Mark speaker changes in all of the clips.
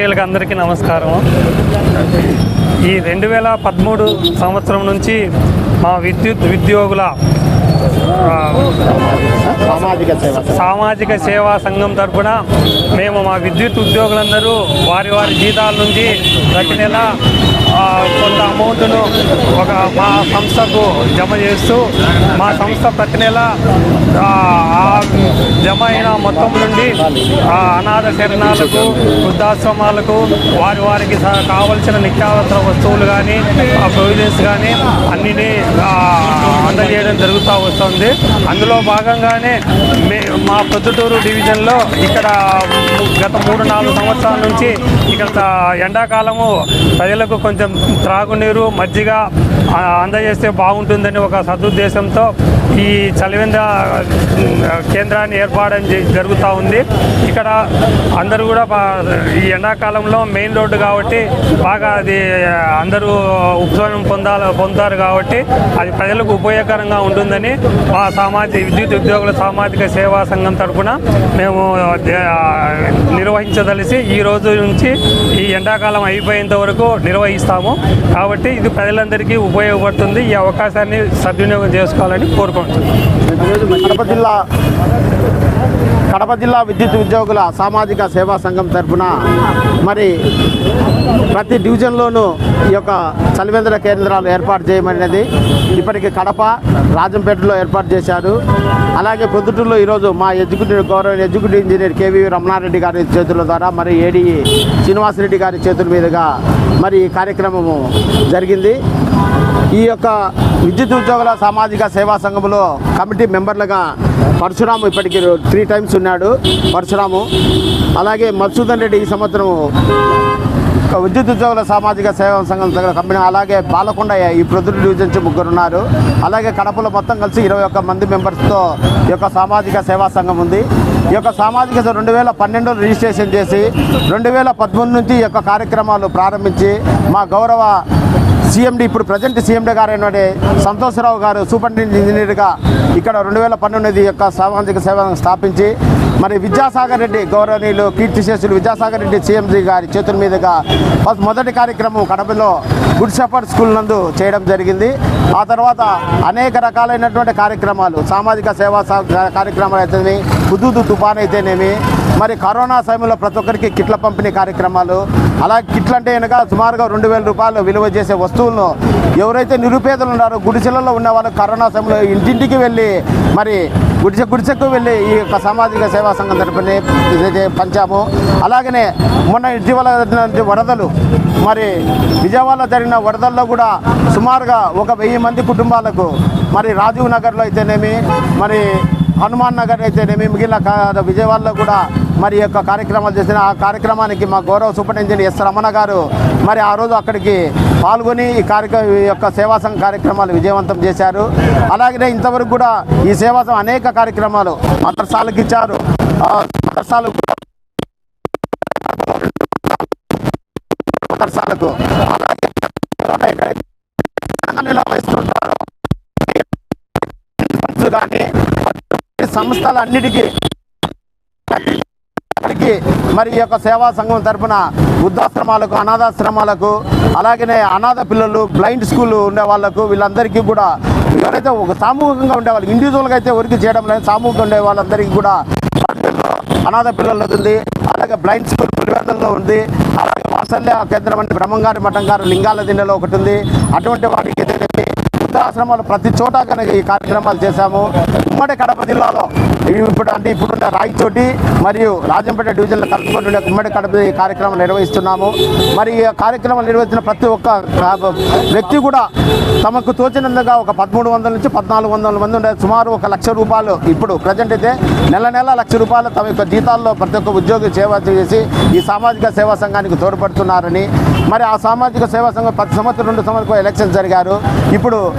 Speaker 1: వీళ్ళకి అందరికీ నమస్కారం ఈ రెండు వేల పదమూడు సంవత్సరం నుంచి మా విద్యుత్ ఉద్యోగుల
Speaker 2: సామాజిక సేవ
Speaker 1: సామాజిక సేవా సంఘం తరఫున మేము మా విద్యుత్ ఉద్యోగులందరూ వారి వారి జీతాల నుంచి ప్రతి నెల కొంత అమౌంట్ను ఒక మా సంస్థకు జమ చేస్తూ మా సంస్థ ప్రతి నెల జమ అయిన మొత్తం నుండి అనాథ శరణాలకు వృద్ధాశ్రమాలకు వారి వారికి కావలసిన నిత్యావసర వస్తువులు కానీ ప్రొవిజన్స్ కానీ అన్నిని అందజేయడం జరుగుతూ వస్తుంది. అందులో భాగంగానే మే మా ప్రొద్దుటూరు డివిజన్లో ఇక్కడ గత మూడు నాలుగు సంవత్సరాల నుంచి ఇక్కడ ఎండాకాలము ప్రజలకు కొంచెం త్రాగునీరు మజ్జిగ అందజేస్తే బాగుంటుందని ఒక సదుద్దేశంతో ఈ చలివింద కేంద్రాన్ని ఏర్పాటు జరుగుతూ ఉంది. ఇక్కడ అందరూ కూడా ఈ ఎండాకాలంలో మెయిన్ రోడ్డు కాబట్టి బాగా అది అందరూ ఉపశమనం పొందాల పొందుతారు కాబట్టి అది ప్రజలకు ఉపయోగకరంగా ఉంటుందని మా సామాజిక విద్యుత్ ఉద్యోగుల సామాజిక సేవా సంఘం తరఫున మేము నిర్వహించదలిసి ఈ రోజు నుంచి ఈ ఎండాకాలం అయిపోయేంత వరకు నిర్వహిస్తాము. కాబట్టి ఇది ప్రజలందరికీ ఉపయోగపడుతుంది. ఈ అవకాశాన్ని సద్వినియోగం చేసుకోవాలని కోరుకుంటున్నాను.
Speaker 2: కడప జిల్లా కడప జిల్లా విద్యుత్ ఉద్యోగుల సామాజిక సేవా సంఘం తరఫున మరి ప్రతి డివిజన్లోనూ ఈ యొక్క చలివేంద్ర కేంద్రాలు ఏర్పాటు చేయమనేది ఇప్పటికి కడప రాజంపేటలో ఏర్పాటు చేశారు. అలాగే పొద్దుటూరులో ఈరోజు మా ఎగ్జిక్యూటివ్ గౌరవ ఎగ్జిక్యూటివ్ ఇంజనీర్ కేవీ రమణారెడ్డి గారి చేతుల ద్వారా మరి ఏడీ శ్రీనివాసరెడ్డి గారి చేతుల మీదుగా మరి ఈ కార్యక్రమము జరిగింది. ఈ యొక్క విద్యుత్ ఉద్యోగుల సామాజిక సేవా సంఘంలో కమిటీ మెంబర్లుగా పరశురాము ఇప్పటికి త్రీ టైమ్స్ ఉన్నాడు. పరశురాము అలాగే మధుసూదన్ రెడ్డి ఈ సంవత్సరం విద్యుత్ ఉద్యోగుల సామాజిక సేవా సంఘం దగ్గర కంపెనీ అలాగే పాలకొండ ఈ ప్రొద్దుడు డివిజన్ నుంచి ముగ్గురు ఉన్నారు. అలాగే కడపలో మొత్తం కలిసి ఇరవై ఒక్క మంది మెంబర్స్తో ఈ యొక్క సామాజిక సేవా సంఘం ఉంది. ఈ యొక్క సామాజిక రెండు వేల పన్నెండులో రిజిస్ట్రేషన్ చేసి రెండు వేల పదమూడు నుంచి ఈ యొక్క కార్యక్రమాలు ప్రారంభించి మా గౌరవ సీఎండి ఇప్పుడు ప్రజెంట్ సీఎండి గారు అయినటువంటి సంతోషరావు గారు సూపరింటెండెంట్ ఇంజనీర్గా ఇక్కడ రెండు వేల పన్నెండు యొక్క సామాజిక సేవను స్థాపించి మరి విద్యాసాగర్ రెడ్డి గౌరవనీయులు కీర్తిశేషులు విద్యాసాగర్ రెడ్డి సీఎంజీ గారి చేతుల మీదుగా ఫస్ట్ మొదటి కార్యక్రమం కడపలో గుడ్ షెపర్డ్ స్కూల్ నందు చేయడం జరిగింది. ఆ తర్వాత అనేక రకాలైనటువంటి కార్యక్రమాలు సామాజిక సేవా కార్యక్రమాలు అయితేనేమి హుదూదు తుఫాన్ అయితేనేమి మరి కరోనా సమయంలో ప్రతి ఒక్కరికి కిట్ల పంపిణీ కార్యక్రమాలు అలా కిట్లు అంటే కనుక సుమారుగా రెండు వేల రూపాయలు విలువ చేసే వస్తువులను ఎవరైతే నిరుపేదలు ఉన్నారో గుడిసెలలో ఉన్న వాళ్ళు కరోనా సమయంలో ఇంటింటికి వెళ్ళి మరి గుడిసె గుడిసెకు వెళ్ళి ఈ యొక్క సామాజిక సేవా సంఘం తరపుని పంచాము అలాగనే మొన్న ఇటీవల జరిగినటువంటి వరదలు మరి విజయవాడలో జరిగిన వరదల్లో కూడా సుమారుగా ఒక వెయ్యి మంది కుటుంబాలకు మరి రాజీవ్ నగర్లో అయితేనేమి మరి హనుమాన్ నగర్ అయితేనేమి మిగిలిన విజయవాడలో కూడా మరి ఈ యొక్క కార్యక్రమాలు చేసిన ఆ కార్యక్రమానికి మా గౌరవ సూపరింటెండెంట్ ఎస్ రమణ గారు మరి ఆ రోజు అక్కడికి పాల్గొని ఈ కార్యక్రమ ఈ యొక్క సేవా సంఘ కార్యక్రమాలు విజయవంతం చేశారు. అలాగే ఇంతవరకు కూడా ఈ సేవా సంఘం అనేక కార్యక్రమాలు మదర్సాలకు ఇచ్చారు. మదర్సాలకు మదర్సాలకు నిర్వహిస్తుంటారు కానీ సంస్థలన్నిటికీ మరి ఈ యొక్క సేవా సంఘం తరపున వృద్ధాశ్రమాలకు అనాథాశ్రమాలకు అలాగనే అనాథ పిల్లలు బ్లైండ్ స్కూల్ ఉండే వాళ్ళకు వీళ్ళందరికీ కూడా ఎవరైతే ఒక సామూహికంగా ఉండేవాళ్ళు ఇండివిజువల్గా అయితే వర్క్ చేయడం లేదు సామూహికంగా ఉండే వాళ్ళందరికీ కూడా అనాథ పిల్లలు ఉంది అలాగే బ్లైండ్ స్కూల్ పులివెందుల్లో ఉంది అలాగే వాత్సల్య కేంద్రం అంటే బ్రహ్మంగారి మఠం గారు లింగాల దిండలో ఒకటి ఉంది. అటువంటి వాటికి వృద్ధాశ్రమాలు ప్రతి చోట కనుక ఈ కార్యక్రమాలు చేశాము. ఉమ్మడి కడప జిల్లాలో ఇప్పుడు అంటే ఇప్పుడున్న రాయచోటి మరియు రాజంపేట డివిజన్లో కలుపుకుంటుండే ఉమ్మడి కడప ఈ కార్యక్రమం నిర్వహిస్తున్నాము. మరి ఈ కార్యక్రమం నిర్వహించిన ప్రతి ఒక్క వ్యక్తి కూడా తమకు తోచినందుగా ఒక పదమూడు వందల నుంచి పద్నాలుగు వందల మంది ఉండే సుమారు ఒక లక్ష రూపాయలు ఇప్పుడు ప్రజెంట్ అయితే నెల నెల లక్ష రూపాయలు తమ యొక్క జీతాల్లో ప్రతి ఒక్క ఉద్యోగి సేవ చేసి ఈ సామాజిక సేవా సంఘానికి తోడ్పడుతున్నారని. మరి ఆ సామాజిక సేవా సంఘం ప్రతి సంవత్సరం రెండు సంవత్సరం ఎలక్షన్స్ జరిగారు. ఇప్పుడు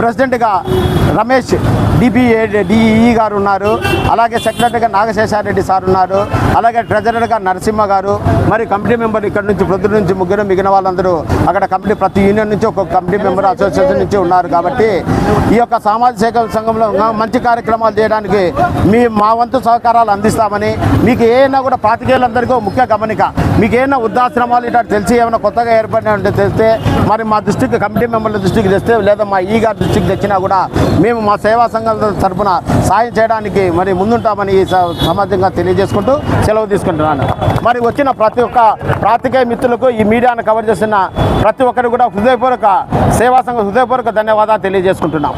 Speaker 2: ప్రెసిడెంట్గా రమేష్ డిపిఏ డిఈ గారు ఉన్నారు. అలాగే సెక్రటరీగా నాగశేషారెడ్డి సార్ ఉన్నారు. అలాగే ట్రెజరర్గా నరసింహ గారు మరి కమిటీ మెంబర్ ఇక్కడ నుంచి ప్రొద్దు నుంచి ముగ్గురు మిగిలిన వాళ్ళందరూ అక్కడ కమిటీ ప్రతి యూనియన్ నుంచి ఒక కమిటీ మెంబర్ అసోసియేషన్ నుంచి ఉన్నారు కాబట్టి ఈ యొక్క సామాజిక సేవ సంఘంలో మంచి కార్యక్రమాలు చేయడానికి మీ మా వంతు సహకారాలు అందిస్తామని మీకు ఏమైనా కూడా పాతికేయులందరికీ ముఖ్య గమనిక. మీకు ఏమైనా వృద్ధాశ్రమాలు ఇట్లా తెలిసి ఏమైనా కొత్తగా ఏర్పడిన ఉంటే తెలిస్తే మరి మా దృష్టికి కమిటీ మెంబర్ల దృష్టికి తెస్తే లేదా మా ఈ గారి దృష్టికి తెచ్చినా కూడా మేము మా సేవా సంఘం తరఫున సాయం చేయడానికి మరి ముందుంటామని ఈ స- సమాజంగా తెలియజేసుకుంటూ సెలవు తీసుకుంటున్నాను. మరి వచ్చిన ప్రతి ఒక్క ప్రాతికేయ మిత్రులకు ఈ మీడియాను కవర్ చేస్తున్న ప్రతి ఒక్కరు కూడా హృదయపూర్వక సేవా సంఘం హృదయపూర్వక ధన్యవాదాలు తెలియజేసుకుంటున్నాం.